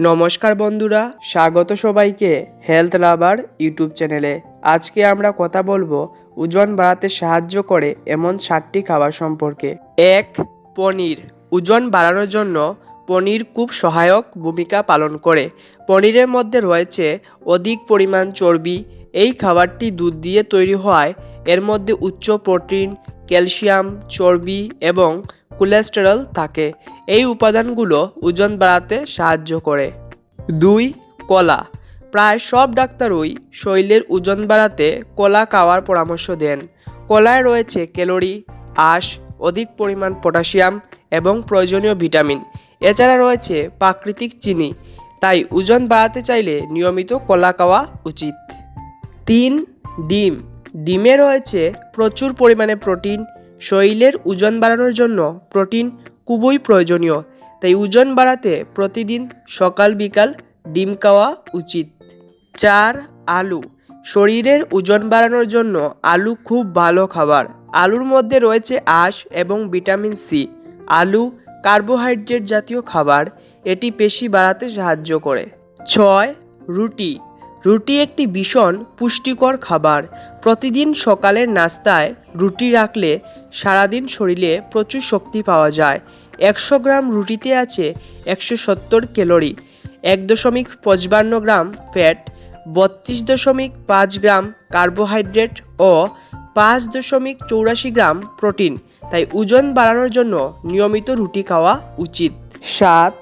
নমস্কার বন্ধুরা, স্বাগত সবাইকে হেলথ লাভার ইউটিউব চ্যানেলে। আজকে আমরা কথা বলব ওজন বাড়াতে সাহায্য করে এমন সাতটি খাবার সম্পর্কে। এক, পনির। ওজন বাড়ানোর জন্য পনির খুব সহায়ক ভূমিকা পালন করে। পনিরের মধ্যে রয়েছে অধিক পরিমাণ চর্বি। এই খাবারটি দুধ দিয়ে তৈরি হওয়ায় এর মধ্যে উচ্চ প্রোটিন, ক্যালসিয়াম, চর্বি এবং কোলেস্টেরল থাকে। এই উপাদানগুলো ওজন বাড়াতে সাহায্য করে। দুই, কলা। প্রায় সব ডাক্তারই শৈলের ওজন বাড়াতে কলা খাওয়ার পরামর্শ দেন। কলায় রয়েছে ক্যালোরি, আঁশ, অধিক পরিমাণ পটাশিয়াম এবং প্রয়োজনীয় ভিটামিন। এছাড়া রয়েছে প্রাকৃতিক চিনি, তাই ওজন বাড়াতে চাইলে নিয়মিত কলা খাওয়া উচিত। তিন, ডিম। ডিমে রয়েছে প্রচুর পরিমাণে প্রোটিন শরীরের ওজন বাড়ানোর জন্য প্রোটিন খুবই প্রয়োজনীয়, তাই ওজন বাড়াতে প্রতিদিন সকাল বিকাল ডিম খাওয়া উচিত। চার, আলু। শরীরের ওজন বাড়ানোর জন্য আলু খুব ভালো খাবার। আলুর মধ্যে রয়েছে আঁশ এবং ভিটামিন সি। আলু কার্বোহাইড্রেট জাতীয় খাবার, এটি পেশি বাড়াতে সাহায্য করে। ছয়, রুটি। রুটি একটি ভীষণ পুষ্টিকর খাবার। প্রতিদিন সকালের নাস্তায় রুটি রাখলে সারাদিন শরীরে প্রচুর শক্তি পাওয়া যায়। একশো গ্রাম রুটিতে আছে একশো সত্তর ক্যালোরি, এক দশমিক পঁচপান্ন গ্রাম ফ্যাট, বত্রিশ দশমিক পাঁচ গ্রাম কার্বোহাইড্রেট ও পাঁচ দশমিক চৌরাশি গ্রাম প্রোটিন। তাই ওজন বাড়ানোর জন্য নিয়মিত রুটি খাওয়া উচিত। সাত,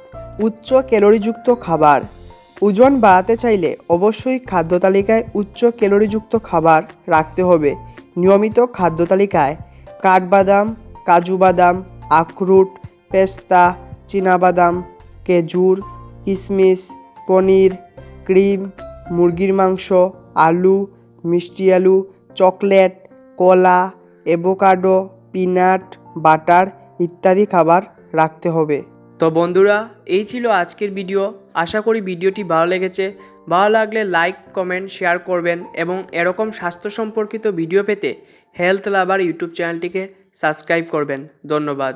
উচ্চ ক্যালোরিযুক্ত খাবার। ওজন বাড়াতে চাইলে অবশ্যই খাদ্য তালিকায় উচ্চ ক্যালোরিযুক্ত খাবার রাখতে হবে। নিয়মিত খাদ্য তালিকায় কাঠবাদাম, কাজু বাদাম, আখরুট, পেস্তা, চীনাবাদাম, খেজুর কিশমিশ পনির, ক্রিম, মুরগির মাংস, আলু, মিষ্টি আলু, চকলেট, কলা, অ্যাভোকাডো, পিনাট, বাটার ইত্যাদি খাবার রাখতে হবে। তো বন্ধুরা, এই ছিল আজকের ভিডিও। আশা করি ভিডিওটি ভালো লেগেছে। ভালো লাগলে লাইক, কমেন্ট, শেয়ার করবেন এবং এরকম স্বাস্থ্য সম্পর্কিত ভিডিও পেতে হেলথ লাভার ইউটিউব চ্যানেলটিকে সাবস্ক্রাইব করবেন। ধন্যবাদ।